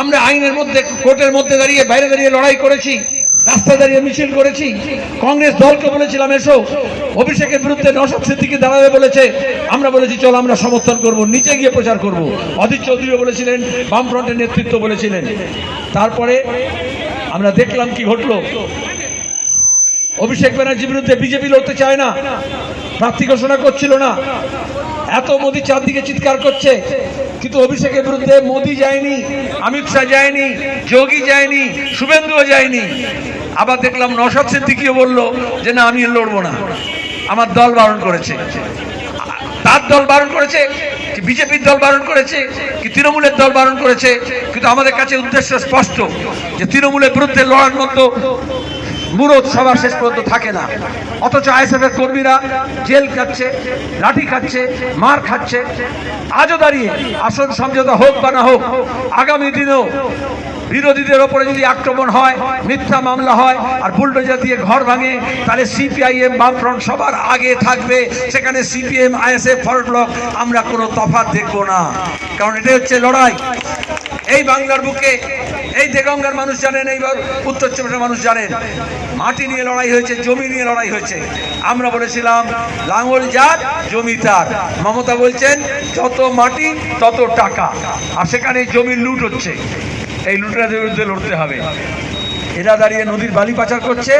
আমরা আইনের মধ্যে, কোর্টের মধ্যে দাঁড়িয়ে, বাইরে দাঁড়িয়ে লড়াই করেছি, রাস্তায় দাঁড়িয়ে মিছিল করেছি। কংগ্রেস দলকে বলেছিলাম, এসো। অভিষেকের বিরুদ্ধে নশাদ সিদ্দিকি দাঁড়াবে বলেছে। আমরা বলেছি, চল, আমরা সমর্থন করব, নিচে গিয়ে প্রচার করব। অধীর চৌধুরীও বলেছিলেন, বামফ্রন্টের নেতৃত্ব বলেছিলেন। তারপরে আমরা দেখলাম কি ঘটলো। অভিষেক ব্যানার্জির বিরুদ্ধে বিজেপি লড়তে চায় না, প্রার্থী ঘোষণা করছিল না। এত মোদি চারদিকে চিৎকার করছে, কিন্তু অভিষেকের বিরুদ্ধে মোদি যায়নি, অমিত শাহ যায়নি, যোগী যায়নি, শুভেন্দুও যায়নি। আবার দেখলাম নশাদ সিদ্দিকিও বলল যে, না, আমি লড়বো না। আমার দল বারণ করেছে। তার দল বারণ করেছে, কি বিজেপির দল বারণ করেছে, কি তৃণমূলের দল বারণ করেছে, কিন্তু আমাদের কাছে উদ্দেশ্য স্পষ্ট যে, তৃণমূলের বিরুদ্ধে লড়ার মতো মুরত সবার শেষ পর্যন্ত থাকে না। অথচ আইএসএফ এর কর্মীরা জেল খাচ্ছে, লাঠি খাচ্ছে, মার খাচ্ছে। আজও দাঁড়িয়ে আসন সমঝোতা হোক বা না হোক, আগামী দিনেও বিরোধীদের ওপরে যদি আক্রমণ হয়, মিথ্যা মামলা হয়, আর বুলডোজার দিয়ে ঘর ভাঙে, তাহলে সিপিআইএম বামফ্রন্ট সবার আগে থাকবে। সেখানে সিপিএম, আইএসএফ ফরওয়ার্ড ব্লক, আমরা কোনো তফাৎ দেখব না। কারণ এটা হচ্ছে লড়াই। এই বাংলার বুকে এই দেগঙ্গার মানুষ জানেন এইবার উত্তর চব্বিশের মানুষ জানেন। মাটি নিয়ে লড়াই হয়েছে, জমি নিয়ে লড়াই হয়েছে। আমরা বলেছিলাম, লাঙল যার জমি তার। মমতা বলছেন, যত মাটি, তত টাকা। আর সেখানে জমি লুট হচ্ছে। এই লুটের বিরুদ্ধে লড়তে হবে। এরা দাঁড়িয়ে নদীর বালি পাচার করছে,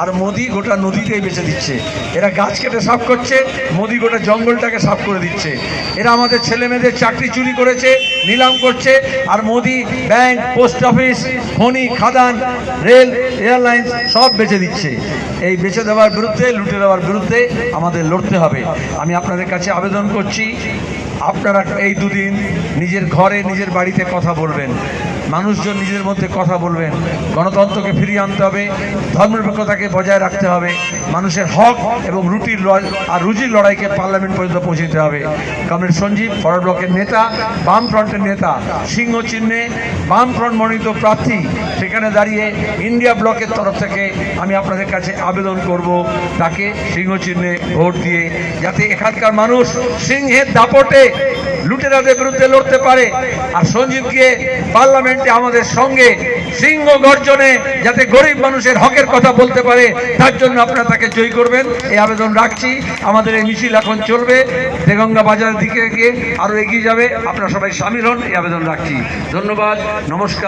আর মোদি গোটা নদীতেই বেঁচে দিচ্ছে। এরা গাছ কেটে সাফ করছে, মোদি গোটা জঙ্গলটাকে সাফ করে দিচ্ছে। এরা আমাদের ছেলে মেয়েদের চাকরি চুরি করেছে, নিলাম করছে, আর মোদি ব্যাংক, পোস্ট অফিস, খনি, খাদান, রেল, এয়ারলাইন্স সব বেচে দিচ্ছে। এই বেচে দেওয়ার বিরুদ্ধে, লুটে দেওয়ার বিরুদ্ধে আমাদের লড়তে হবে। আমি আপনাদের কাছে আবেদন করছি, আপনারা এই দুদিন নিজের ঘরে, নিজের বাড়িতে কথা বলবেন। মানুষজন নিজের মধ্যে কথা বলবেন। গণতন্ত্রকে ফিরিয়ে আনতে হবে ধর্মনিরপেক্ষতাকে বজায় রাখতে হবে, মানুষের হক এবং রুটির আর রুজির লড়াইকে পার্লামেন্ট পর্যন্ত পৌঁছে হবে। কমরেড সঞ্জীব ফরওয়ার্ড ব্লকের নেতা বাম ফ্রন্টের নেতা, সিংহ চিহ্নে বাম ফ্রন্ট মনোনীত প্রার্থী, সেখানে দাঁড়িয়ে ইন্ডিয়া ব্লকের তরফ থেকে আমি আপনাদের কাছে আবেদন করব, তাকে সিংহ চিহ্নে ভোট দিয়ে, যাতে এখানকার মানুষ সিংহের দাপটে লুটেরাদের বিরুদ্ধে লড়তে পারে। আর সঞ্জীবকে পার্লামেন্টে আমাদের সঙ্গে সিংহ গর্জনে যাতে গরিব মানুষের হকের কথা বলতে পারে, তার জন্য আপনারা তাকে জয়ী করবেন। এই আবেদন রাখছি। আমাদের এই মিছিল এখন চলবে। দেগঙ্গা বাজারের দিকে গিয়ে আরও এগিয়ে যাবে। আপনারা সবাই সামিল হন। এই আবেদন রাখছি। ধন্যবাদ। নমস্কার।